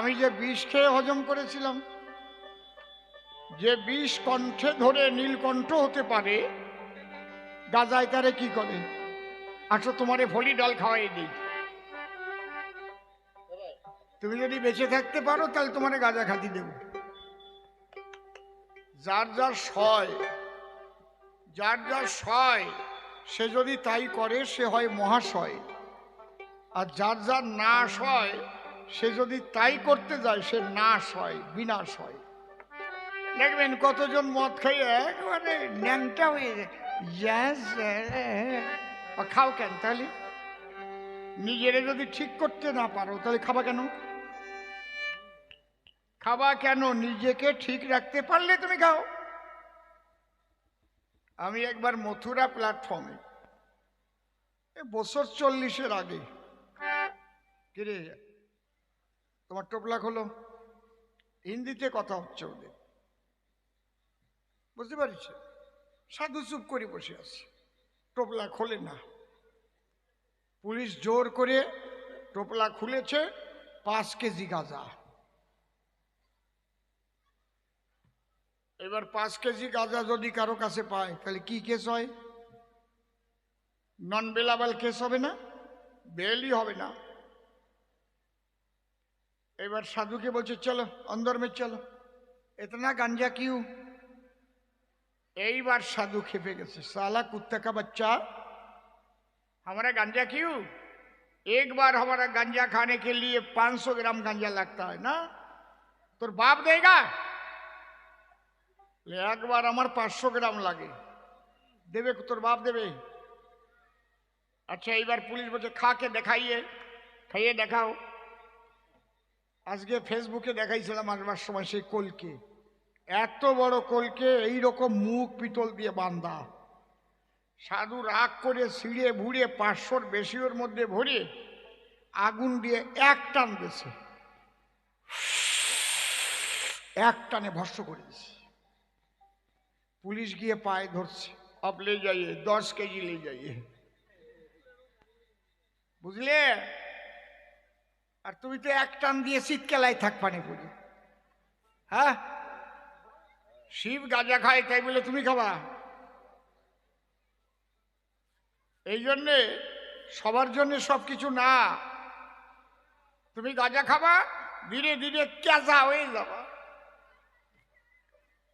আমি যে বিষ খেয়ে হজম করেছিলাম, যে বিষ কণ্ঠে ধরে নীলকণ্ঠ হতে পারে গাজায় তারে কি করে? আসো তোমারে ফলি ডাল খাওয়াই দিই। তুমি যদি বেঁচে থাকতে পারো, তাহলে তোমারে গাঁজা খাতি দেব। যার যার সয়, যার যার সয়, সে যদি তাই করে, সে হয় মহাশয় আর যার যার না হয় সে যদি তাই করতে যায়, সে নাশ হয়, বিনাশ হয়। দেখবেন কতজন মদ খাইয়ে একবারে ন্যাংটা হয়ে যায়। খাও কেন তাহলে? নিজেরে যদি ঠিক করতে না পারো, তাহলে খাবা কেন? খাবা কেন? নিজেকে ঠিক রাখতে পারলে তুমি খাও। আমি একবার মথুরা প্ল্যাটফর্মে বছর চল্লিশের আগে, কিরে তোমার টোপলা খোলো হিন্দিতে কথা হচ্ছে ওদের। বুঝতে পারছ? সাধু চুপ করে বসে আছে। টোপলা খোলে না। পুলিশ জোর করে টোপলা খুলেছে, পাঁচ কেজি গাঁজা। এবার পাঁচ কেজি গাঁজা যদি কারও কাছে পায়, তাহলে কি কেস হয়? নন বেলাবেল কেস হবে না? বেলই হবে না। এবার সাধুকে বলছে চলো অন্দরমে চলো এতনা গাঞ্জা কিউ এইবার সাধু খেপে গেছে সালা कुत्ते का बच्चा हमारा गांजा क्यों एक बार हमारा गांजा खाने के लिए 500 ग्राम गांजा लगता है ना তোর বাপ দেগা একবার আমার 500 গ্রাম লাগে দেবে তোর বাপ দেবে আচ্ছা এইবার পুলিশ বলছে খা কে দেখাইয়ে খাইয়ে দেখাও আজকে ফেসবুকে দেখাইছিলাম আসবার সময় সেই কলকে। এত বড় কলকে এই রকম মুখ পিতল দিয়ে বান্ধা। সাধু রাগ করে ছিঁড়ে ভুড়ে পাঁচশোর বেশি ওর মধ্যে ভরে আগুন দিয়ে এক টান দিয়েছে। এক টানে ভস্য করে দিয়েছে। পুলিশ গিয়ে পায়ে ধরছে। আপ লে যাইয়ে, দশ কেজি লে যাইয়ে। বুঝলে? আর তুমি তো এক টান দিয়ে শীতকালায় থাকবানি পুরি। হ্যাঁ? শিব গাঁজা খায়, তাই বলে তুমি খাবা? এই জন্যে সবার জন্য সব কিছু না। তুমি গাঁজা খাবা, ধীরে ধীরে ক্যাজা হয়ে যাবা।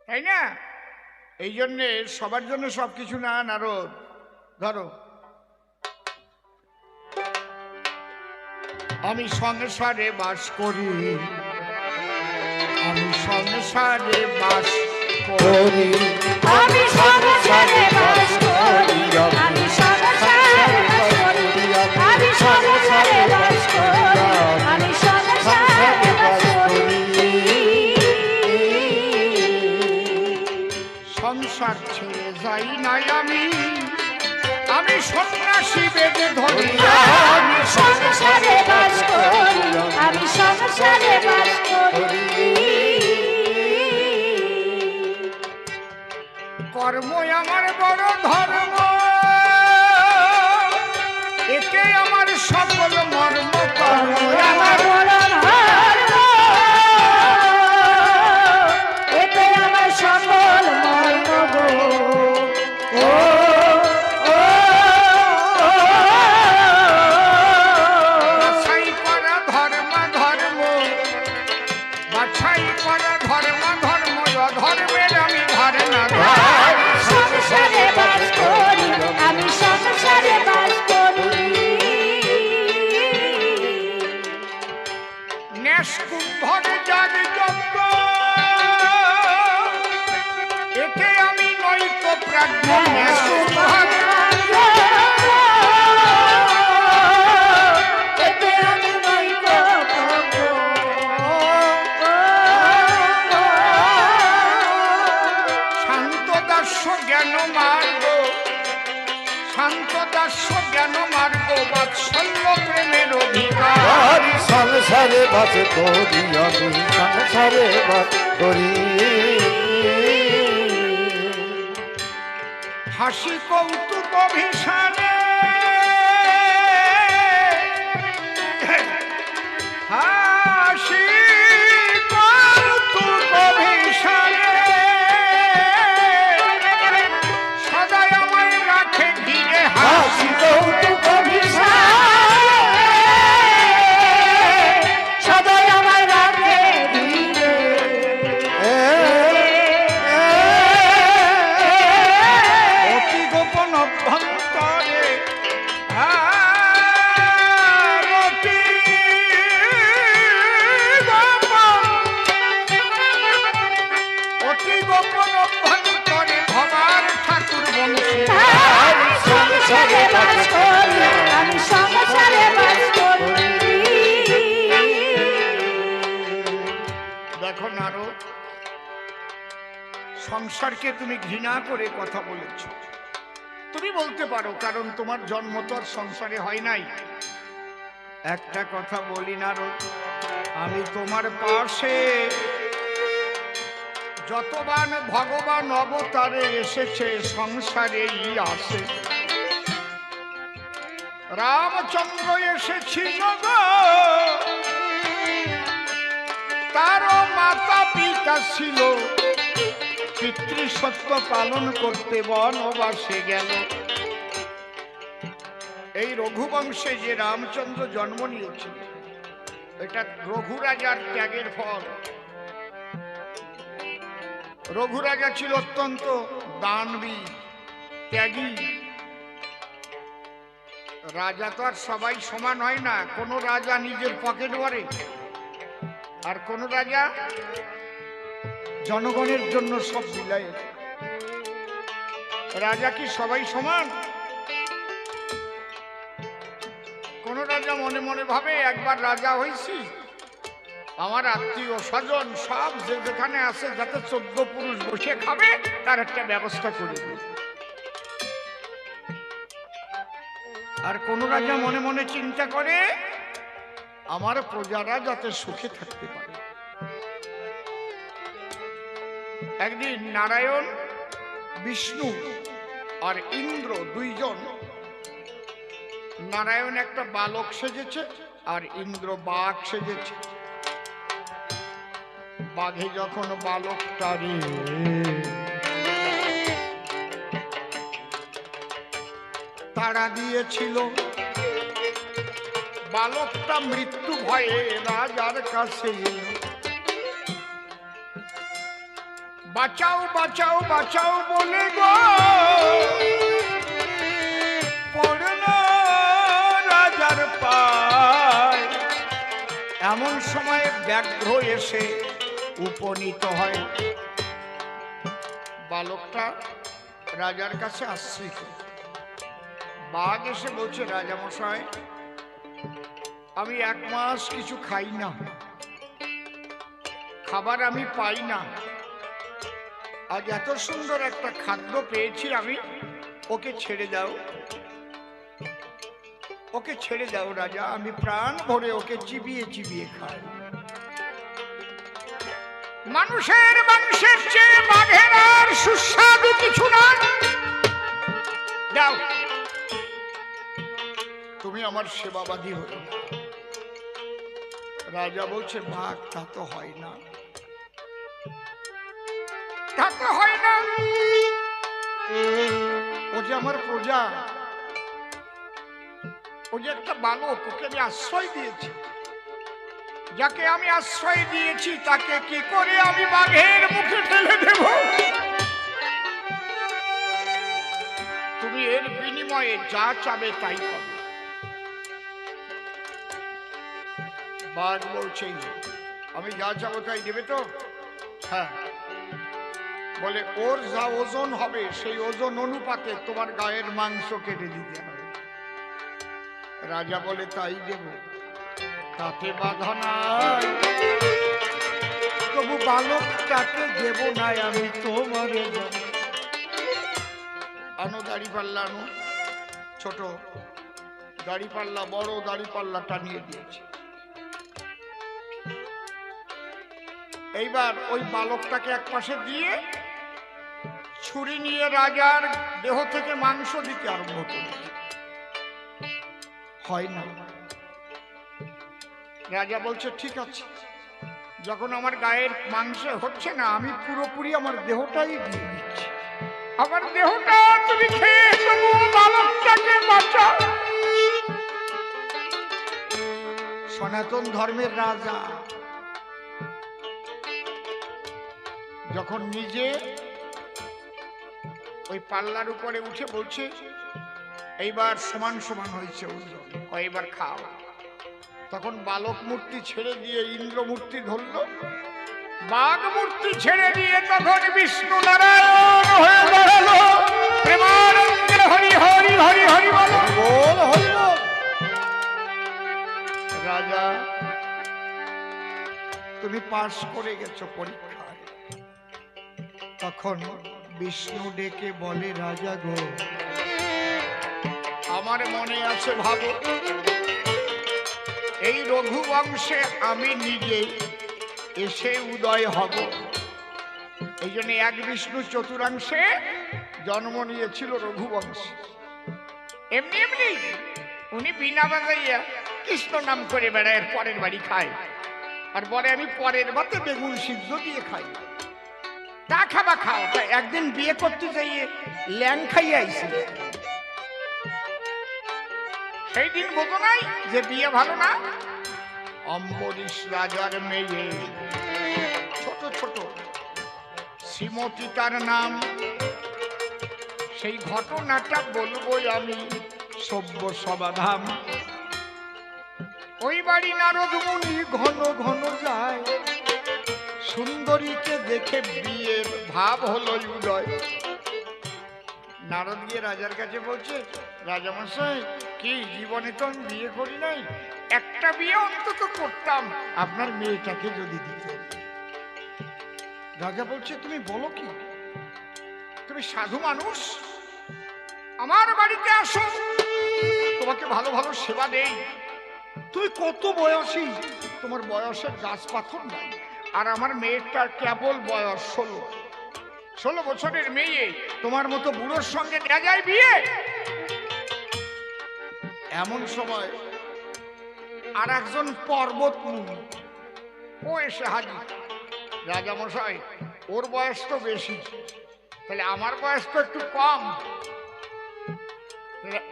তাই না? এই জন্যে সবার জন্য সব কিছু না, নারদ। ধরো। আমি সংসারে বাস করি। আমি সংসারে বাস করি। আমি সংসারে বাস করি। বেদে আমি সংসারে বাস করি আমি সংসারে বাস করি। কর্ম আমার বড় ধর্ম জ্ঞান মার্গ। শান্ত দাস্য জ্ঞান মার্গ বাৎসল্য হরি সংসারে বাস করি আমি সংসারে বাস করি। হাসি কৌতুক অভিসারে। হাসি সংসারকে তুমি ঘৃণা করে কথা বলেছ। তুমি বলতে পারো, কারণ তোমার জন্ম তো আর সংসারে হয় নাই। একটা কথা বলি না রোজ আমি তোমার পাশে। যতবান ভগবান অবতারে এসেছে, সংসারেই আসে। রামচন্দ্র এসেছিল তারও মাতা পিতা ছিল। পিতৃসত্য পালন করতে বনবাসে গেল। এই রঘুবংশে যে রামচন্দ্র জন্ম নিয়েছিল, এটা রঘুরাজার ত্যাগের ফল। রঘুরাজা ছিল অত্যন্ত দানবী ত্যাগী। রাজা তো আর সবাই সমান হয় না, কোন রাজা নিজের পকেট ভরে, আর কোন রাজা জনগণের জন্য সব বিলায় রাজা কি সবাই সমান? কোন রাজা মনে মনে ভাবে, একবার রাজা হয়েছি আমার আত্মীয় স্বজন সব যে যেখানে আছে, যাতে চোদ্দ পুরুষ বসে খাবে, তার একটা ব্যবস্থা করে আর কোন রাজা মনে মনে চিন্তা করে, আমার প্রজারা যাতে সুখে থাকতে পারে। একদিন নারায়ণ, বিষ্ণু আর ইন্দ্র দুইজন নারায়ণ একটা বালক সেজেছে আর ইন্দ্র বাঘ সেজেছে। বাঘে যখন বালকটারে তারা দিয়েছিল, বালকটা মৃত্যু ভয়ে রাজার কাছে বাঁচাও বাঁচাও বাঁচাও বলে গো। রাজার পায়। এমন সময় ব্যাঘ্র এসে উপনীত হয়। বালকটা রাজার কাছে আশ্রিত। বাঘ এসে বলছে, রাজামশাই, আমি এক মাস কিছু খাই না। খাবার আমি পাই না। আজ এত সুন্দর একটা খাদ্য পেয়েছি আমি। ওকে ছেড়ে দাও। ওকে ছেড়ে দাও রাজা আমি প্রাণ ভরে ওকে চিবিয়ে চিবিয়ে খাই। মানুষের মানুষের চেয়ে বাঘের আর সুস্বাদু কিছু না দাও। তুমি আমার সেবাবাদী হলো রাজা বলছে বাঘ তা তো হয় না। তা হয় না। ও যে আমার প্রজা, ও যে একটা বালক, ওকে আমি আশ্রয় দিয়েছি। যাকে আমি আশ্রয় দিয়েছি, তাকে কি করে আমি বাঘের মুখে ঠেলে দেব? তুমি এর বিনিময়ে যা চাবে তাই পাবে। বাঘ বলছে, আমি যা চাবো তাই দেবে তো? হ্যাঁ। বলে, ওর যা ওজন হবে, সেই ওজন অনুপাতে তোমার গায়ের মাংস কেটে দিতে হবে। রাজা বলে, তাই দেব। তাতে বাধা নাই। তবু বালকটাকে দেব নাই আমি তোমারে। আনো দাড়ি পাল্লা আনো। ছোট দাড়ি পাল্লা বড় দাড়ি পাল্লাটা নিয়ে দিয়েছে এইবার ওই বালকটাকে এক পাশে দিয়ে ছুরি নিয়ে রাজার দেহ থেকে মাংস দিতে আরম্ভ করেছে হয় না। রাজা বলছে, ঠিক আছে। যখন আমার গায়ের মাংস হচ্ছে না, আমি পুরোপুরি আমার দেহটাই দিয়ে দিচ্ছি। আমার দেহটা তুমি খেয়ে সনাতন ধর্মের রাজা যখন নিজে ওই পাল্লার উপরে উঠে বলছে, এইবার সমান সমান হয়েছে কয় খাও। তখন বালক মূর্তি ছেড়ে দিয়ে ইন্দ্র মূর্তি ধরলো। বাঘ মূর্তি ছেড়ে দিয়ে তখন বিষ্ণু নারায়ণ হয়ে দাঁড়াল। প্রেমানন্দের হরি হরি হরি হরি বল। রাজা, তুমি পাশ করে গেছো পরীক্ষায়। তখন বিষ্ণু ডেকে বলে, রাজা গো। আমার মনে আছে ভাবো, এই রঘুবংশে আমি নিজে এসে উদয় হব। এই জন্য এক বিষ্ণু চতুরাংশে জন্ম নিয়েছিল রঘুবংশে। এমনি এমনি উনি বিনা বাজাইয়া কৃষ্ণ নাম করে বেড়ায় পরের বাড়ি খায়। আর পরে আমি পরের ভাতে বেগুন সিদ্ধ দিয়ে খাই। তা খাবা খাও। তা একদিন বিয়ে করতে যাইয়ে ল্যাং খাইয়ে আইছি সেই দিন বোঝো নাই যে বিয়ে ভালো না? অম্বরীশ রাজার মেয়ে। ছোট ছোট। শ্রীমতী তার নাম। সেই ঘটনাটা বলবই আমি সভ্য সমাধান। ওই বাড়ি নারদ মুনি ঘন ঘন যায়। সুন্দরীকে দেখে বিয়ের ভাব হলো উদয়। নারদ গিয়ে রাজার কাছে বলছে, রাজামশাই, কি জীবনে তো আমি বিয়ে করি নাই? একটা বিয়ে অন্তত করতাম। আপনার মেয়েটাকে যদি দিতে রাজা বলছে, তুমি বলো কি? তুমি সাধু মানুষ? আমার বাড়িতে আসো। তোমাকে ভালো ভালো সেবা দেই। তুই কত বয়সী? তোমার বয়সের গাছ পাথর নাই। আর আমার মেয়েটার কেবল বয়স ষোলো। ষোলো বছরের মেয়ে, তোমার মতো বুড়োর সঙ্গে দেয়া যায় বিয়ে? এমন সময় আর একজন পর্বত মুনি ও এসে হাজির। রাজামশাই, ওর বয়স তো বেশি। তাহলে আমার বয়স তো একটু কম।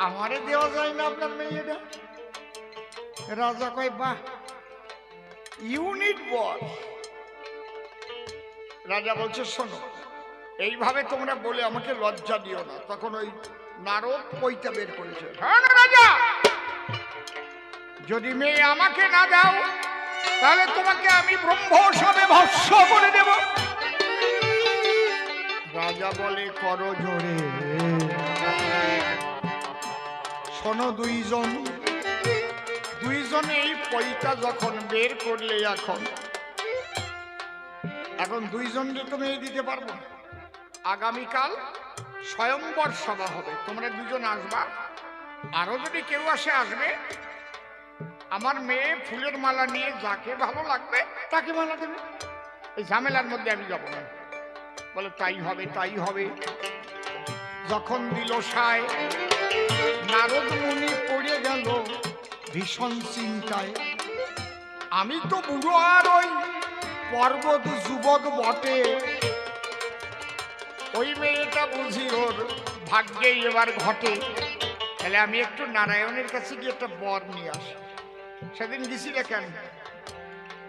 আমারে দেওয়া যায় না আপনার মেয়েটা? রাজা কয়, বাহ, ইউনিট বস রাজা বলছে, শোনো, এইভাবে তোমরা বলে আমাকে লজ্জা দিও না। তখন ওই নারদ পৈতা বের করেছে। হ্যাঁ রাজা, যদি মেয়ে আমাকে না দাও, তাহলে তোমাকে আমি ব্রহ্ম সবে ভস্য করে দেব। রাজা বলে, করো জোরে। শোনো দুইজন দুইজনে এই পৈতা যখন বের করলে এখন এখন দুইজনকে তো মেয়ে দিতে পারব না। আগামীকাল স্বয়ংবর সভা হবে। তোমরা দুজন আসবা। আরও যদি কেউ আসে, আসবে। আমার মেয়ে ফুলের মালা নিয়ে যাকে ভালো লাগবে, তাকে মালা দেবে। এই ঝামেলার মধ্যে আমি যাব না। বলে, তাই হবে তাই হবে। যখন দিল সায় নারদ মুনি পড়ে গেল ভীষণ চিন্তায়, আমি তো বুড়ো আর ওই পর্বত যুবক বটে। ওই মেয়েটা বুঝি ওর ভাগ্যেই এবার ঘটে। তাহলে আমি একটু নারায়ণের কাছে গিয়ে একটা বর নিয়ে আসি। সেদিন গেছিলে কেন?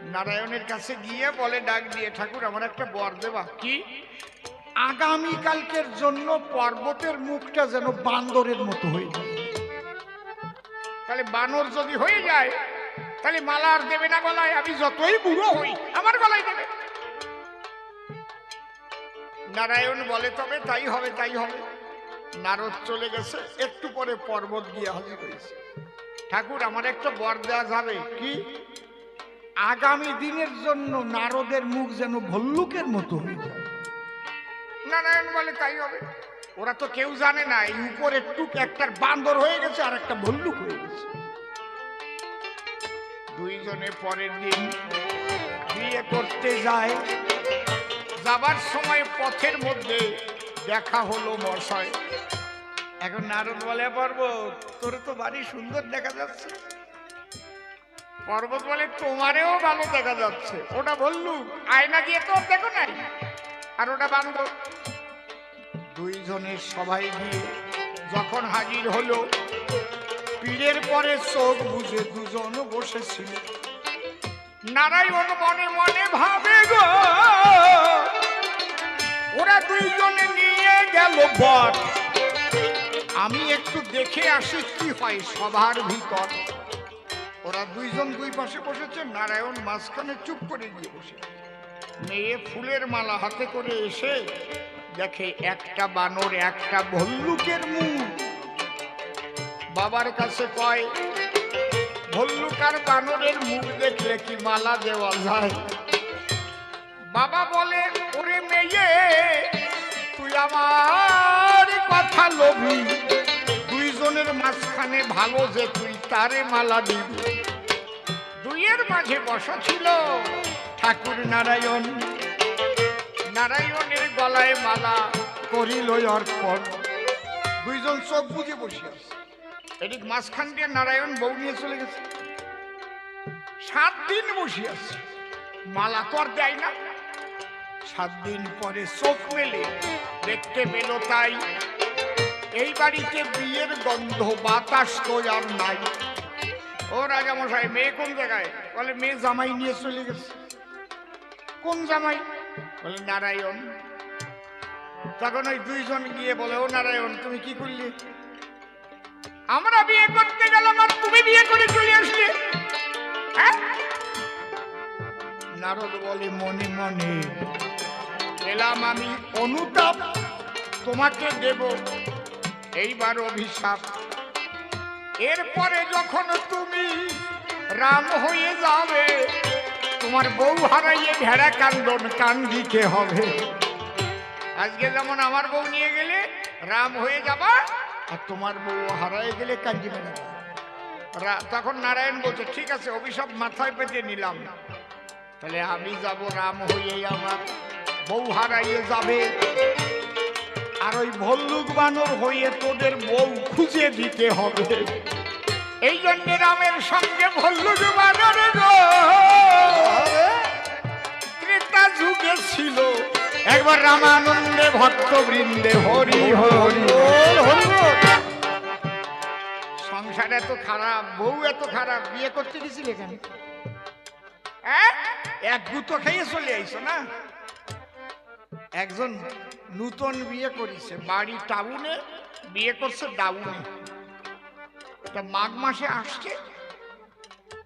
নারায়ণের কাছে গিয়ে বলে ডাক দিয়ে ঠাকুর আমার একটা বর দেবা। কি? আগামী কালকের জন্য পর্বতের মুখটা যেন বান্দরের মতো হয়ে যায়। তাহলে বানর যদি হয়ে যায় তাহলে মালা আর দেবে না গলায় আমি যতই বুড়ো হই। আমার গলায় দেবে নারায়ণ বলে, তবে তাই হবে তাই হবে। নারদ চলে গেছে, একটু পরে পর্বত গিয়ে হাজির হয়েছে। ঠাকুর, আমার একটা বর দেওয়া যাবে, কি? আগামী দিনের জন্য নারদের মুখ যেন ভল্লুকের মতো হয়ে যায়। নারায়ণ বলে, তাই হবে। ওরা তো কেউ জানে না, এই উপরের টুক একটার বান্দর হয়ে গেছে, আর একটা ভল্লুক হয়ে গেছে। দুইজনে পরের দিন বিয়ে করতে যায়। যাবার সময় পথের মধ্যে দেখা হলো মশাই। এখন নারদ বলে, পর্বত, তোর তো বাড়ি সুন্দর দেখা যাচ্ছে। পর্বত বলে, তোমারেও ভালো দেখা যাচ্ছে। ওটা বললু, আয়না গিয়ে তো দেখো নাই। আর ওটা বান্ধব দুইজনের সবাই গিয়ে যখন হাজির হলো, পীরের পরে চোখ বুঝে দুজন বসেছিল। নারায়ণ মনে মনে ভাবে গো। ওরা দুইজনে নিয়ে গেল আমি একটু দেখে আসি কি হয় সবার ভিতর। ওরা দুইজন দুই পাশে বসেছে, নারায়ণ মাঝখানে চুপ করে গিয়ে বসে মেয়ে ফুলের মালা হাতে করে এসে দেখে একটা বানর, একটা ভল্লুকের মুখ। বাবার কাছে কয় ভল্লুক আর বানরের মুখ দেখলে কি মালা দেওয়া যায়? বাবা বলে, ওরে মেয়ে, তুই আমার কথা লবি দুইজনের মাঝখানে ভালো যে তুই, তারে মালা দিবি। দুইয়ের মাঝে বসা ছিল ঠাকুর নারায়ণ। নারায়ণের গলায় মালা করিল অর্পণ। দুইজন চোখ বুঝে বসে আছে। এদিক মাঝখান দিয়ে নারায়ণ বউ নিয়ে চলে গেছে। সাত দিন বসে আছে। মালা কর দেয় না। সাত দিন পরে চোখ মেলে, দেখতে পেল তাই। এই বাড়িতে বিয়ের গন্ধ, বাতাস তো আর নাই। ও রাজা মশাই মেয়ে কোন জায়গায়? বলে, মেয়ে জামাই নিয়ে চলে গেছে। কোন জামাই? বলে, নারায়ণ। তখন ওই দুইজন গিয়ে বলে, ও নারায়ণ, তুমি কি করলে? আমরা বিয়ে করতে গেলাম আর তুমি বিয়ে করে চলে আসলে। হ্যাঁ? নারদ বলে, মনে মনে, এলাম আমি অনুতাপ, তোমাকে দেব এইবার অভিশাপ। এরপরে যখন তুমি রাম হয়ে যাবে, তোমার বউ হারাইয়ে ভেড়া কান্দন কান্দিতে হবে। আজকে যেমন আমার বউ নিয়ে গেলে রাম হয়ে যাবা আর তোমার বউ হারাই গেলে কান্দিবে না তখন নারায়ণ বলছে ঠিক আছে অভিশাপ মাথায় পেতে নিলাম। তাহলে আমি যাব রাম হয়ে আমার বউ হারাইয়ে যাবে। আর ওই ভল্লুক বানর হয়ে তোদের বউ খুঁজে দিতে হবে। এই জন্য রামের সঙ্গে ভল্লুক বানর ত্রেতা যুগে ছিল। একবার রামানন্দে ভক্ত বৃন্দে হরি হরি। সংসার এত খারাপ বউ এত খারাপ বিয়ে করতে গেছিলে কেন হ্যাঁ? এক গুতো খেয়ে চলে আইছো না একজন নূতন বিয়ে করেছে বাড়ি টাউনে বিয়ে করছে ডাউনে তা মাঘ মাসে আসছে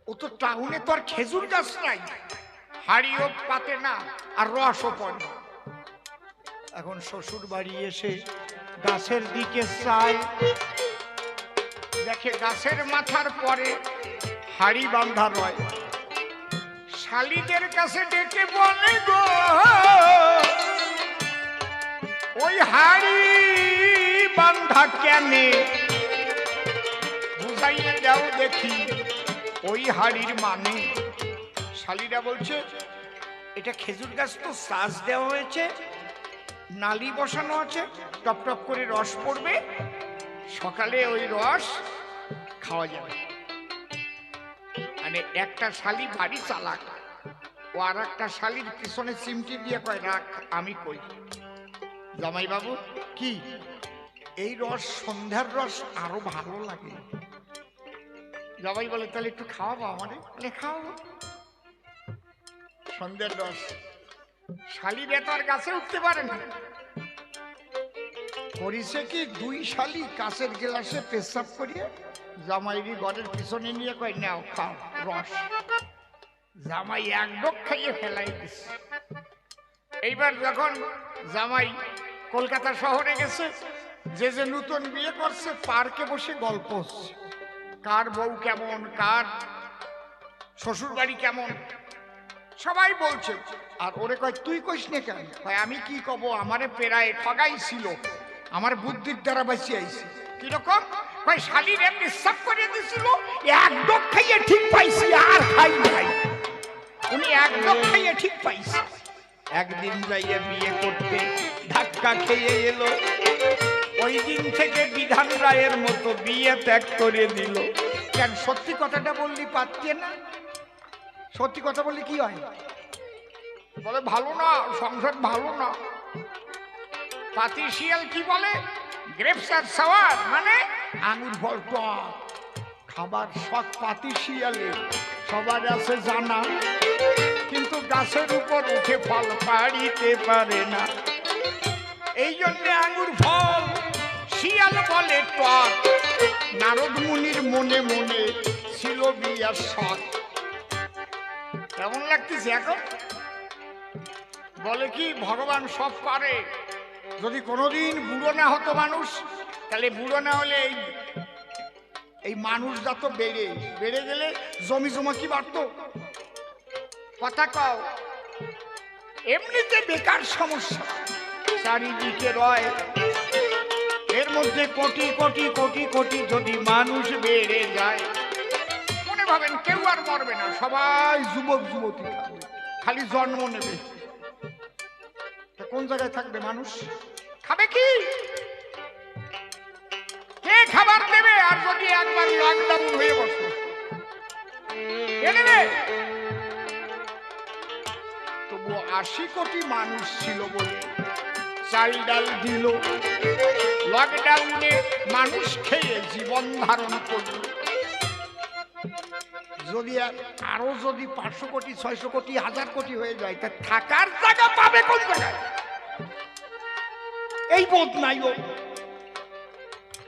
ও তো টাউনে তো আর খেজুর গাছ নাই হাড়িও পাতে না আর রসও পড়ে। এখন শ্বশুর বাড়ি এসে গাছের দিকে চায়। দেখে গাছের মাথার পরে হাড়ি বান্ধা রয়। শালিদের কাছে ডেকে বলে গো, ওই হাড়ি বান্ধা কেনে? বুঝাইয়ে দাও দেখি, ওই হাড়ির মানে? শালিরা বলছে, এটা খেজুর গাছ তো সাজ দেওয়া হয়েছে। নালি বসানো আছে, টপ টপ করে রস পড়বে, সকালে ওই রস খাওয়া যাবে। মানে একটা শালি বাড়ি চালাক, ও আর একটা শালির পিছনে চিমটি দিয়ে কয়, রাখ, আমি কই জামাই বাবু কি? এই রস, সন্ধ্যার রস আরও ভালো লাগে। জামাই বলে, তাহলে একটু খাওয়াবো বলে, খাওয়াবো। সন্ধ্যার রস গাছে উঠতে পারে না। করিছে কি দুই শালি কাছের গ্লাসে পেশাব করিয়ে জামাইরি ঘরের পিছনে নিয়ে কয়, নাও, খাও, রস। জামাই এক ডোক খাইয়ে ফেলাই দিছে। এইবার যখন জামাই কলকাতা শহরে গেছে, যে যে নতুন বিয়ে করছে, পার্কে বসে গল্প হচ্ছে। কার বউ কেমন, কার শ্বশুর বাড়ি কেমন সবাই বলছে, আর ওরে কয়, তুই কইস না কেন? ভাই আমি কি কব, আমারে পেরায় ঠগাইছিল আমার বুদ্ধির দ্বারা বাঁচিয়ে আইছি। কীরকম? কয়, শালির এমনি সব করে দিছিল, এক ডোক খাইয়ে ঠিক পাইছি, আর খাই নাই। উনি এক ডোক খাইয়ে ঠিক পাইছি। একদিন যাইয়ে বিয়ে করতে ধাক্কা খেয়ে এলো। ওই দিন থেকে বিধান রায়ের মতো বিয়ে ত্যাগ করে দিল। কেন, সত্যি কথাটা বললি পাচ্ছে না? সত্যি কথা বললে কি হয়? বলে, ভালো না, সংসার ভালো না। পাতিশিয়াল কি বলে? গ্রেপসার সাওয়ার মানে আঙুর ফল খাবার শখ পাতি শিয়ালে সবার আছে জানা। কিন্তু গাছের উপর উঠে ফল পাড়িতে পারে না। এই জন্য আঙুর ফল শিয়াল বলে টক। নারদ মুনির মনে মনে ছিল বিয়ার শখ। কেমন লাগতেছে এখন? বলে কি, ভগবান সব পারে। যদি কোনোদিন বুড়ো না হতো মানুষ, তাহলে বুড়ো না হলে এই এই মানুষ যত বেড়ে বেড়ে গেলে জমি জমা কি বাড়তো? কথা কও, এমনিতে বেকার সমস্যা। চারিদিকে রয়। এর মধ্যে কোটি কোটি কোটি কোটি যদি মানুষ বেড়ে যায় ভাবেন কেউ আর মরবে না। সবাই যুবক যুবতী থাকবে। খালি জন্ম নেবে। কোন জায়গায় থাকবে মানুষ? খাবে কি? কে খাবার দেবে? আর যদি একবার লকডাউন হয়ে বসে? কে দেবে? তবু আশি কোটি মানুষ ছিল বলে চাল ডাল দিল। লকডাউনে মানুষ খেয়ে জীবন ধারণ করল। যদি আরও যদি পাঁচশো কোটি, ছয়শো কোটি, হাজার কোটি হয়ে যায়, তা থাকার জায়গা পাবে কোন জায়গায়? এই বোধ নাই ও।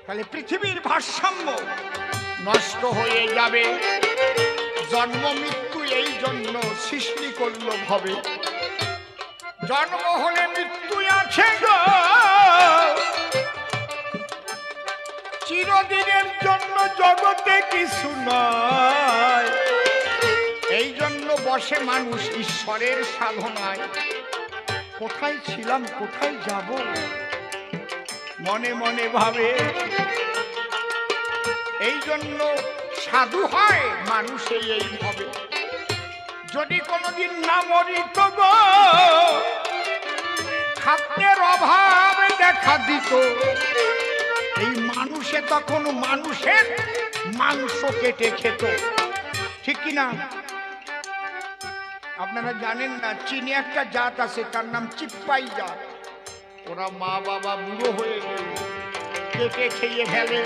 তাহলে পৃথিবীর ভারসাম্য নষ্ট হয়ে যাবে। জন্ম মৃত্যু এই জন্য সৃষ্টি করল ভবে। জন্ম হলে মৃত্যু আছে চিরদিনের জগতে কিছু নয় এই জন্য বসে মানুষ ঈশ্বরের সাধনায়। কোথায় ছিলাম, কোথায় যাব? মনে মনে ভাবে। এই জন্য সাধু হয় মানুষে এই হবে। যদি কোনোদিন না মরি গো খাদ্যের অভাব দেখা দিত। এই মানুষে তখন মানুষের মাংস কেটে খেত। ঠিক কি না? আপনারা জানেন না, চীনে একটা জাত আছে, তার নাম চিপ্পাই জাত। ওরা মা বাবা বুড়ো হয়ে গেলে, কেটে খেয়ে ফেলে।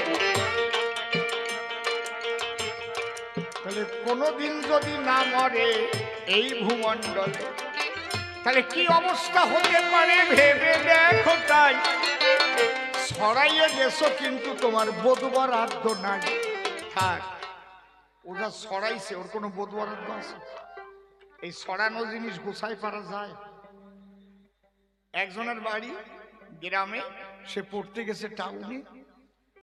তাহলে কোনোদিন যদি না মরে এই ভূমণ্ডলে, তাহলে কি অবস্থা হতে পারে ভেবে দেখো তাই। ছড়াইয়ে গেছো কিন্তু তোমার বধুবার আদ্য নাই। থাক। ওরা ছড়াইছে ওর কোনো বধুবার আদ্য আছে? এই ছড়ানো জিনিস গোছাই পারা যায়? একজনের বাড়ি গ্রামে সে পড়তে গেছে টাউনে।